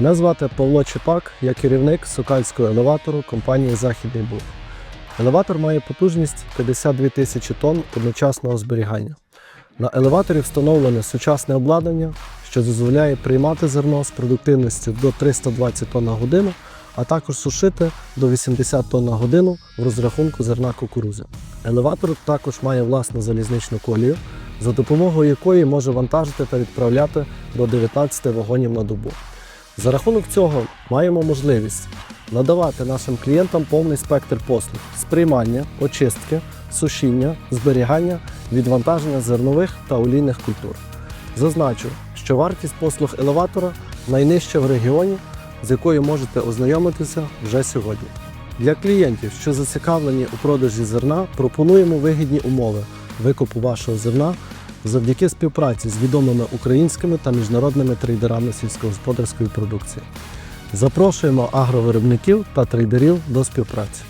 Мене звати Павло Чепак, я керівник сокальського елеватору компанії Західний Буг. Елеватор має потужність 52 тисячі тонн одночасного зберігання. На елеваторі встановлене сучасне обладнання, що дозволяє приймати зерно з продуктивністю до 320 тонн на годину, а також сушити до 80 тонн на годину в розрахунку зерна кукурузи. Елеватор також має власну залізничну колію, за допомогою якої може вантажити та відправляти до 19 вагонів на добу. За рахунок цього маємо можливість надавати нашим клієнтам повний спектр послуг з приймання, очистки, сушіння, зберігання, відвантаження зернових та олійних культур. Зазначу, що вартість послуг елеватора найнижча в регіоні, з якою можете ознайомитися вже сьогодні. Для клієнтів, що зацікавлені у продажі зерна, пропонуємо вигідні умови викупу вашого зерна завдяки співпраці з відомими українськими та міжнародними трейдерами сільськогосподарської продукції. Запрошуємо агровиробників та трейдерів до співпраці.